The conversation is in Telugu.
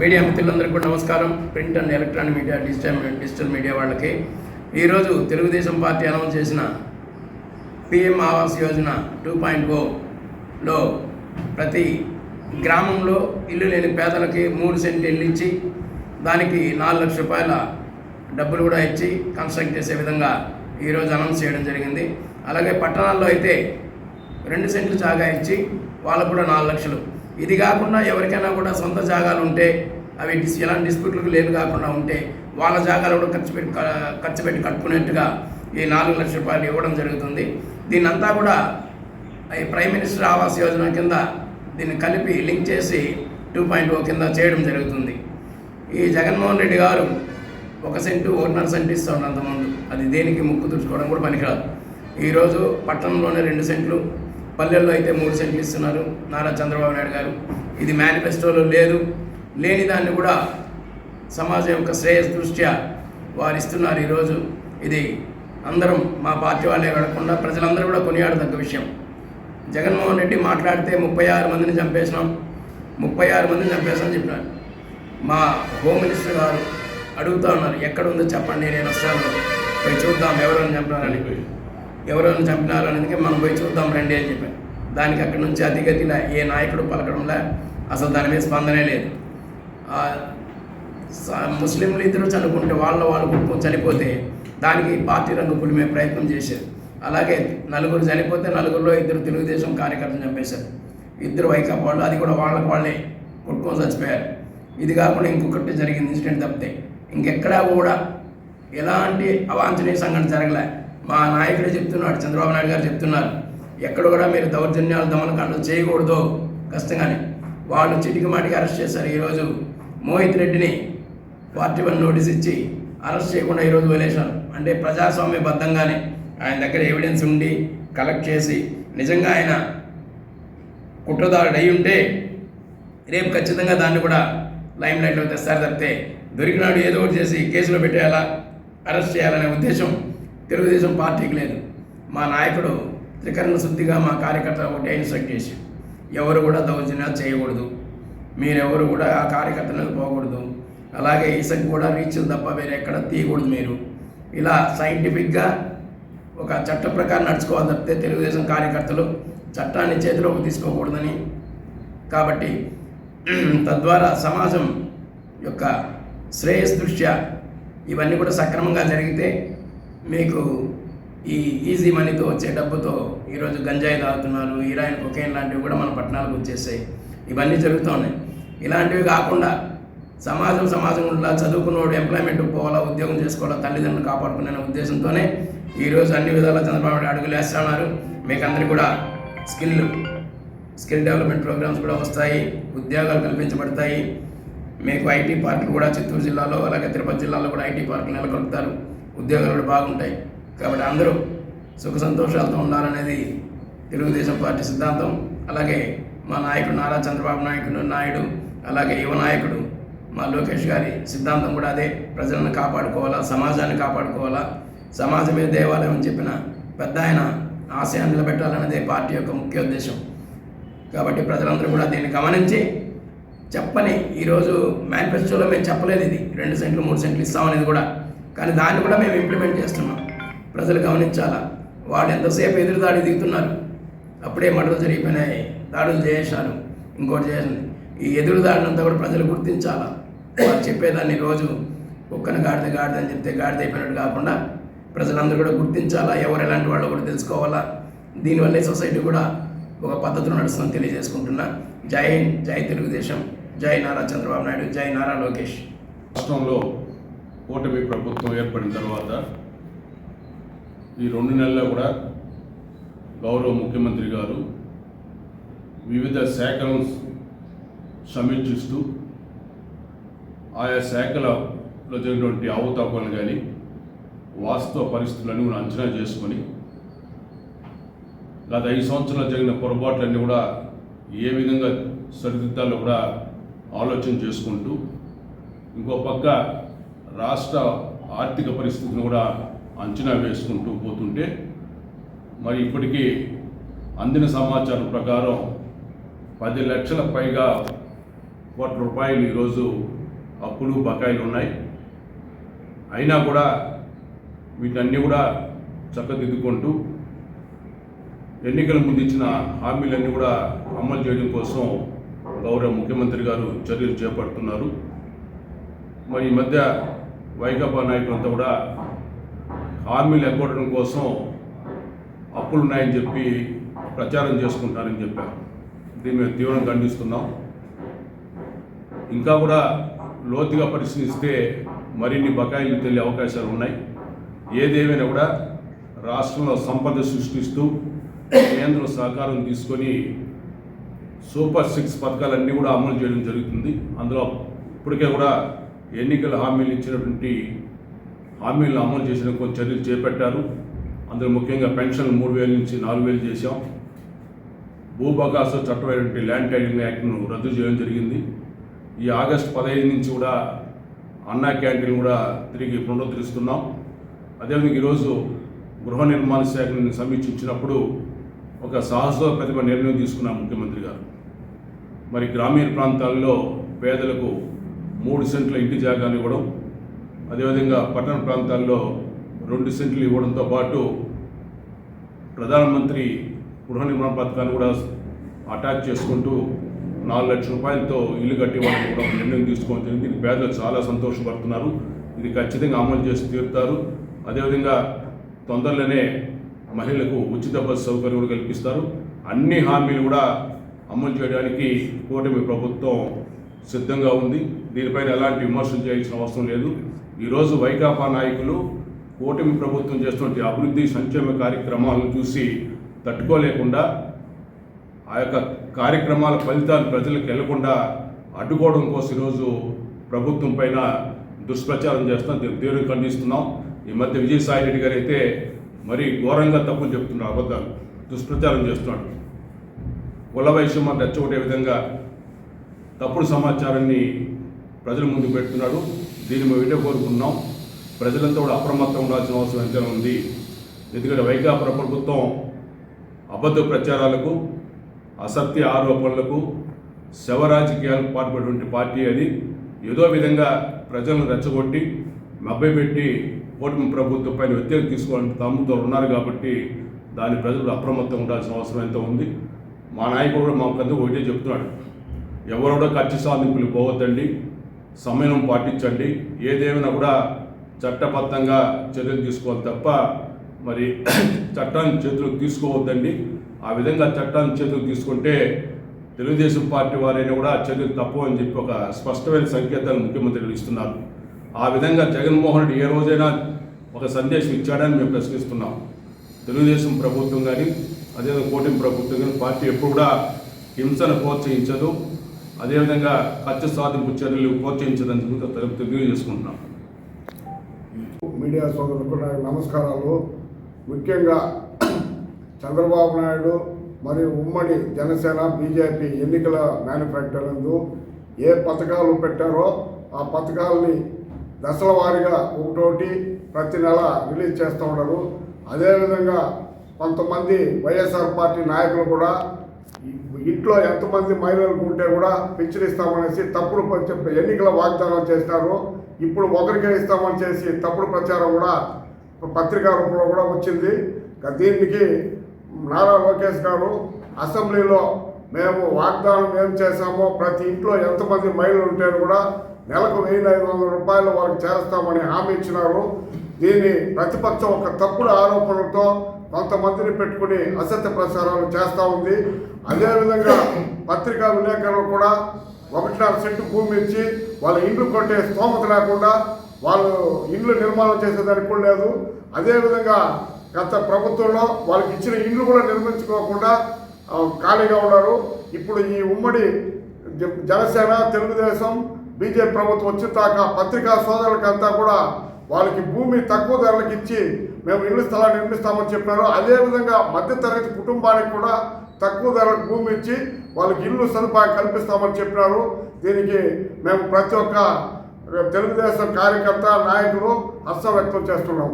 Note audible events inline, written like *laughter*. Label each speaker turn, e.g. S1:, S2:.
S1: మీడియా మిత్రులందరికీ కూడా నమస్కారం. Print and electronic media digital digital media వాళ్ళకి. ఈరోజు తెలుగుదేశం పార్టీ అనౌన్స్ చేసిన PM Awas Yojana two point Ola ప్రతి గ్రామంలో ఇల్లు లేని పేదలకి మూడు సెంట్లు ఇల్లు ఇచ్చి దానికి నాలుగు లక్షల రూపాయల డబ్బులు కూడా ఇచ్చి కన్స్ట్రక్ట్ చేసే విధంగా ఈరోజు అనౌన్స్ చేయడం జరిగింది. అలాగే పట్టణాల్లో అయితే రెండు సెంట్లు జాగా ఇచ్చి వాళ్ళకు కూడా నాలుగు లక్షలు ఇది కాకుండా ఎవరికైనా కూడా సొంత జాగాలు ఉంటే అవి ఎలాంటి డిస్ప్యూట్లకు లేవు కాకుండా ఉంటే వాళ్ళ జాగాలు కూడా ఖర్చు పెట్టి ఖర్చు పెట్టి కట్టుకునేట్టుగా ఈ నాలుగు లక్షల రూపాయలు ఇవ్వడం జరుగుతుంది. దీన్నంతా కూడా ఈ ప్రైమ్ మినిస్టర్ ఆవాస్ యోజన కింద దీన్ని కలిపి లింక్ చేసి టూ పాయింట్ ఓ కింద చేయడం జరుగుతుంది. ఈ జగన్మోహన్ రెడ్డి గారు ఒక సెంటు ఒకటిన్నర సెంటు ఇస్తూ ఉన్నంతమంది అది దేనికి ముక్కు తుడుచుకోవడం కూడా పనికిరాదు. ఈరోజు పట్టణంలోనే రెండు సెంట్లు పల్లెల్లో అయితే మూడు సెంట్లు ఇస్తున్నారు. నారా చంద్రబాబు నాయుడు గారు. ఇది మేనిఫెస్టోలో లేదు. లేని దాన్ని కూడా సమాజం యొక్క శ్రేయస్ దృష్ట్యా వారు ఇస్తున్నారు ఈరోజు. ఇది అందరం మా పార్టీ వాళ్ళే కాకుండా ప్రజలందరూ కూడా కొనియాడదగ్గ విషయం. జగన్మోహన్ రెడ్డి మాట్లాడితే ముప్పై ఆరు మందిని చంపేసినాం. ముప్పై ఆరు మందిని చంపేసామని చెప్పినారు. మా హోమ్ మినిస్టర్ గారు అడుగుతా ఉన్నారు ఎక్కడ ఉందో చెప్పండి నేను వస్తాను. పోయి చూద్దాం ఎవరైనా చంపినారని ఎవరైనా చంపినారు అనేది మనం పోయి చూద్దాం రండి అని చెప్పాను దానికి అక్కడి నుంచి అధిగతిలా ఏ నాయకుడు పలకడంలా అసలు దాని మీద స్పందనే లేదు. స- ముస్లింలు ఇద్దరు చనుకుంటే వాళ్ళ వాళ్ళు కుటుంబం చనిపోతే దానికి పార్టీ రంగు పులిమే ప్రయత్నం చేశారు. అలాగే నలుగురు చనిపోతే నలుగురిలో ఇద్దరు తెలుగుదేశం కార్యకర్తలు చంపేశారు. ఇద్దరు వైకాపా వాళ్ళు అది కూడా వాళ్ళకి వాళ్ళే కొట్టుకొని చచ్చిపోయారు. ఇది కాకుండా ఇంకొకటి జరిగింది ఇన్సిడెంట్ తప్పితే ఇంకెక్కడా కూడా ఎలాంటి అవాంఛనీయ సంఘటన జరగలే. మా నాయకుడే చెప్తున్నాడు చంద్రబాబు నాయుడు గారు చెప్తున్నారు ఎక్కడ కూడా మీరు దౌర్జన్యాలు దమనకాండలు చేయకూడదు కష్టంగానే. వాళ్ళు చిటికి మాటికి అరెస్ట్ చేశారు ఈరోజు. మోహిత్ రెడ్డిని పార్టీ వన్ నోటీస్ ఇచ్చి అరెస్ట్ చేయకుండా ఈరోజు వదిలేశారు. అంటే ప్రజాస్వామ్యబద్ధంగానే ఆయన దగ్గర ఎవిడెన్స్ ఉండి కలెక్ట్ చేసి నిజంగా ఆయన కుట్రదారుడు అయి ఉంటే రేపు ఖచ్చితంగా దాన్ని కూడా లైమ్ లైట్లో తెస్తారు తప్పితే దొరికినాడు ఏదో ఒకటి చేసి కేసులో పెట్టేయాలా అరెస్ట్ చేయాలనే ఉద్దేశం తెలుగుదేశం పార్టీకి లేదు. మా నాయకుడు త్రికరణ శుద్ధిగా మా కార్యకర్త ఒకటే ఇన్స్ట్రక్ట్ చేసి ఎవరు కూడా దౌర్జన్యాలు చేయకూడదు. మీరెవరు కూడా ఆ కార్యకర్తలకు పోకూడదు. అలాగే ఇసక్ కూడా రీచ్లు తప్ప వేరే ఎక్కడ తీయకూడదు మీరు. ఇలా సైంటిఫిక్గా ఒక చట్ట ప్రకారం నడుచుకోవాలి తప్పితే తెలుగుదేశం కార్యకర్తలు చట్టాన్ని చేతిలోకి తీసుకోకూడదని. కాబట్టి తద్వారా సమాజం యొక్క శ్రేయస్ దృష్ట్యా ఇవన్నీ కూడా సక్రమంగా జరిగితే మీకు ఈ ఈజీ మనీతో వచ్చే డబ్బుతో ఈరోజు గంజాయి తాగుతున్నారు హీరాయిన్ కొకేన్ లాంటివి కూడా మన పట్టణాలకు వచ్చేసాయి. ఇవన్నీ జరుగుతూ ఉన్నాయి. ఇలాంటివి కాకుండా సమాజం సమాజం ఉండాలా చదువుకున్నోడు ఎంప్లాయ్మెంట్ పోవాలా ఉద్యోగం చేసుకోవాలా తల్లిదండ్రులు కాపాడుకునే ఉద్దేశంతోనే ఈరోజు అన్ని విధాలా చంద్రబాబు నాయుడు అడుగులు వేస్తున్నారు. మీకు అందరికీ కూడా స్కిల్ స్కిల్ డెవలప్మెంట్ ప్రోగ్రామ్స్ కూడా వస్తాయి ఉద్యోగాలు కల్పించబడతాయి. మీకు ఐటీ పార్కులు కూడా చిత్తూరు జిల్లాలో అలాగే తిరుపతి జిల్లాలో కూడా ఐటీ పార్కులు నెలకొల్పుతారు. ఉద్యోగాలు కూడా బాగుంటాయి. కాబట్టి అందరూ సుఖ సంతోషాలతో ఉండాలనేది తెలుగుదేశం పార్టీ సిద్ధాంతం. అలాగే మా నాయకుడు నారా చంద్రబాబు నాయకుడు నాయుడు అలాగే యువ నాయకుడు మా లోకేష్ గారి సిద్ధాంతం కూడా అదే. ప్రజలను కాపాడుకోవాలా సమాజాన్ని కాపాడుకోవాలా సమాజమే దేవాలయం అని చెప్పిన పెద్ద ఆయన ఆశయాన్ని నిలబెట్టాలన్నదే పార్టీ యొక్క ముఖ్య ఉద్దేశం. కాబట్టి ప్రజలందరూ కూడా దీన్ని గమనించి చెప్పని ఈరోజు మేనిఫెస్టోలో మేము చెప్పలేదు ఇది. రెండు సెంట్లు మూడు సెంట్లు ఇస్తామనేది కూడా కానీ దాన్ని కూడా మేము ఇంప్లిమెంట్ చేస్తున్నాం. ప్రజలు గమనించాలా? వాళ్ళు ఎంతసేపు ఎదురు దాడి దిగుతున్నారు? అప్పుడే మడలు జరిగిపోయినాయి. దాడులు చేశారు. ఇంకోటి చేసింది. ఈ ఎదురు దాడినంతా కూడా ప్రజలు గుర్తించాలా? వాళ్ళు చెప్పేదాన్ని రోజు కుక్కను గాడిద గాడిద అని చెప్తే గాడిద అయిపోయినట్టు కాకుండా ప్రజలందరూ కూడా గుర్తించాలా? ఎవరు ఎలాంటి వాళ్ళు కూడా తెలుసుకోవాలా? దీనివల్లే సొసైటీ కూడా ఒక పద్ధతిలో నడుస్తుందని తెలియజేసుకుంటున్నా. జై జై తెలుగుదేశం జై నారా చంద్రబాబు నాయుడు జై నారా లోకేష్.
S2: రాష్ట్రంలో కూటమి ప్రభుత్వం ఏర్పడిన తర్వాత ఈ రెండు నెలల్లో కూడా గౌరవ ముఖ్యమంత్రి గారు వివిధ శాఖలను సమీక్షిస్తూ ఆయా శాఖలలో జరిగినటువంటి అవతాపాలు కానీ వాస్తవ పరిస్థితులను కూడా అంచనా చేసుకొని గత ఐదు సంవత్సరాలు జరిగిన పొరపాట్లన్నీ కూడా ఏ విధంగా సరిదిద్దాలో కూడా ఆలోచన చేసుకుంటూ ఇంకో పక్క రాష్ట్ర ఆర్థిక పరిస్థితిని కూడా అంచనా వేసుకుంటూ పోతుంటే మరి ఇప్పటికీ అందిన సమాచారం ప్రకారం పది లక్షల పైగా కోట్ల రూపాయలు ఈరోజు అప్పులు బకాయిలు ఉన్నాయి. అయినా కూడా వీటన్నీ కూడా చక్కదిద్దుకుంటూ ఎన్నికల ముందు ఇచ్చిన హామీలన్నీ కూడా అమలు చేయడం కోసం గౌరవ ముఖ్యమంత్రి గారు చర్యలు చేపడుతున్నారు. మరి ఈ మధ్య వైకాపా నాయకులంతా కూడా హామీలు ఎగ్గొట్టడం కోసం అప్పులు ఉన్నాయని చెప్పి ప్రచారం చేసుకుంటారని చెప్పారు. దీన్ని మేము తీవ్రంగా ఖండిస్తున్నాం. ఇంకా కూడా లోతుగా పరిశీలిస్తే మరిన్ని బకాయిలు తెలియ అవకాశాలు ఉన్నాయి. ఏదేమైనా కూడా రాష్ట్రంలో సంపద సృష్టిస్తూ కేంద్రం సహకారం తీసుకొని సూపర్ సిక్స్ పథకాలన్నీ కూడా అమలు చేయడం జరుగుతుంది. అందులో ఇప్పటికే కూడా ఎన్నికల హామీలు ఇచ్చినటువంటి హామీలను అమలు చేసిన కొన్ని చర్యలు చేపట్టారు. అందులో ముఖ్యంగా పెన్షన్ మూడు వేల నుంచి నాలుగు వేలు చేశాం. భూబకాస చట్టమైనటువంటి ల్యాండ్ టైటింగ్ యాక్ట్ను రద్దు చేయడం జరిగింది. ఈ ఆగస్టు పదహైదు నుంచి కూడా అన్నా క్యాంటీన్ కూడా తిరిగి పునరుద్ధరిస్తున్నాం. అదేవిధంగా ఈరోజు గృహ నిర్మాణ శాఖను సమీక్షించినప్పుడు ఒక సాహస ప్రతిభ నిర్ణయం తీసుకున్నాం ముఖ్యమంత్రి గారు. మరి గ్రామీణ ప్రాంతాల్లో పేదలకు మూడు సెంట్ల ఇంటి జాగాను ఇవ్వడం అదేవిధంగా పట్టణ ప్రాంతాల్లో రెండు సెంట్లు ఇవ్వడంతో పాటు ప్రధానమంత్రి గృహ నిర్మాణ పథకాన్ని కూడా అటాచ్ చేసుకుంటూ నాలుగు లక్షల రూపాయలతో ఇల్లు కట్టివ్వడానికి కూడా నిర్ణయం తీసుకోవడం జరిగింది. పేదలు చాలా సంతోషపడుతున్నారు. ఇది ఖచ్చితంగా అమలు చేసి తీరుతారు. అదేవిధంగా తొందరలోనే మహిళలకు ఉచిత బస్సు సౌకర్యం కూడా కల్పిస్తారు. అన్ని హామీలు కూడా అమలు చేయడానికి కూటమి ప్రభుత్వం సిద్ధంగా ఉంది. దీనిపైన ఎలాంటి విమర్శలు చేయాల్సిన అవసరం లేదు. ఈరోజు వైకాపా నాయకులు కూటమి ప్రభుత్వం చేస్తున్న అభివృద్ధి సంక్షేమ కార్యక్రమాలను చూసి తట్టుకోలేకుండా ఆ యొక్క కార్యక్రమాల ఫలితాలు ప్రజలకు వెళ్ళకుండా అడ్డుకోవడం కోసం ఈరోజు ప్రభుత్వం పైన దుష్ప్రచారం చేస్తున్నాం దీన్ని తీవ్రంగా ఖండిస్తున్నాం. ఈ మధ్య విజయసాయి రెడ్డి గారు అయితే మరీ ఘోరంగా తప్పులు చెప్తున్నారు అబద్ధాలు దుష్ప్రచారం చేస్తున్నాడు. కుల వైషమ్యాన్ని రెచ్చగొట్టే విధంగా తప్పుడు సమాచారాన్ని ప్రజల ముందు పెడుతున్నాడు. దీన్ని మేము వీడియో కోరుకున్నాం ప్రజలంతా కూడా అప్రమత్తం ఉండాల్సిన అవసరం ఎంతైనా ఉంది. ఎందుకంటే వైకాపా ప్రభుత్వం అబద్ధ ప్రచారాలకు అసత్య ఆరోపణలకు శవ రాజకీయాలకు పాల్పడినటువంటి పార్టీ అది. ఏదో విధంగా ప్రజలను రెచ్చగొట్టి మభ్యపెట్టి కూటమి ప్రభుత్వం పైన వ్యతిరేకం తీసుకోవాలని తమ్ముతో ఉన్నారు కాబట్టి దాని ప్రజలు అప్రమత్తం ఉండాల్సిన అవసరం ఎంతో ఉంది. మా నాయకుడు కూడా మాకంతా ఒకటే చెప్తున్నాడు. ఎవరు కూడా ఖర్చు సాధింపులు పోవద్దండి. సమయం పాటించండి. ఏదేమైనా కూడా చట్టబద్ధంగా చర్యలు తీసుకోవాలి తప్ప మరి *clears throat* చట్టాన్ని చేతులకు తీసుకోవద్దండి. ఆ విధంగా చట్టాన్ని చేతులకు తీసుకుంటే తెలుగుదేశం పార్టీ వారైనా కూడా చర్యలు తప్పు అని చెప్పి ఒక స్పష్టమైన సంకేతాలు ముఖ్యమంత్రి ఇస్తున్నారు. ఆ విధంగా జగన్మోహన్ రెడ్డి ఏ రోజైనా ఒక సందేశం ఇచ్చాడని మేము ప్రశ్నిస్తున్నాం. తెలుగుదేశం ప్రభుత్వం కానీ అదేవిధంగా కూటమి ప్రభుత్వం కానీ పార్టీ ఎప్పుడు కూడా హింసను ప్రోత్సహించదు. అదేవిధంగా ఖర్చు సాధింపు చర్యలు ప్రోత్సహించదని చెప్పి తెలు- తెలియజేసుకుంటున్నాం
S3: మీడియా సోదరులకు నా నమస్కారాలు. ముఖ్యంగా చంద్రబాబు నాయుడు మరియు ఉమ్మడి జనసేన బీజేపీ ఎన్నికల నందు ఏ పథకాలు పెట్టారో ఆ పథకాలని దశల వారీగా ఒకటోటి ప్రతి నెల రిలీజ్ చేస్తూ ఉన్నారు. అదేవిధంగా కొంతమంది వైఎస్ఆర్ పార్టీ నాయకులు కూడా ఇంట్లో ఎంతమంది మహిళలు ఉంటే కూడా పింఛన్ ఇస్తామనేసి తప్పుడు ఎన్నికల వాగ్దానం చేసినారు ఇప్పుడు ఒకరికే ఇస్తామని చేసి తప్పుడు ప్రచారం కూడా పత్రికా రూపంలో కూడా వచ్చింది. దీనికి నారా లోకేష్ గారు అసెంబ్లీలో మేము వాగ్దానం ఏం చేశామో ప్రతి ఇంట్లో ఎంతమంది మహిళలు ఉంటే కూడా నెలకు వెయ్యి ఐదు వందల రూపాయలు వాళ్ళకి చేస్తామని హామీ ఇచ్చినారు. దీన్ని ప్రతిపక్షం ఒక తప్పుడు ఆరోపణలతో కొంతమందిని పెట్టుకుని అసత్య ప్రచారాలు చేస్తూ ఉంది. అదేవిధంగా పత్రికా విలేకరులు కూడా ఒకటిన్నర సెంటు భూమి ఇచ్చి వాళ్ళ ఇండ్లు కొట్టే స్తోమత లేకుండా వాళ్ళు ఇండ్లు నిర్మాణం చేసేదానికి కూడా లేదు. అదేవిధంగా గత ప్రభుత్వంలో వాళ్ళకి ఇచ్చిన ఇండ్లు కూడా నిర్మించుకోకుండా ఖాళీగా ఉన్నారు. ఇప్పుడు ఈ ఉమ్మడి జ- జనసేన తెలుగుదేశం బీజేపీ ప్రభుత్వం వచ్చిన దాకా పత్రికా సోదరులకంతా కూడా వాళ్ళకి భూమి తక్కువ ధరలకు ఇచ్చి మేము ఇల్లు స్థలాలు నిర్మిస్తామని చెప్పినారు. అదేవిధంగా మధ్యతరగతి కుటుంబానికి కూడా తక్కువ ధరలకు భూమి ఇచ్చి వాళ్ళకి ఇల్లు సదుపాయం కల్పిస్తామని చెప్పినారు. దీనికి మేము ప్రతి ఒక్క తెలుగుదేశం కార్యకర్త నాయకులు హర్షం వ్యక్తం చేస్తున్నాం.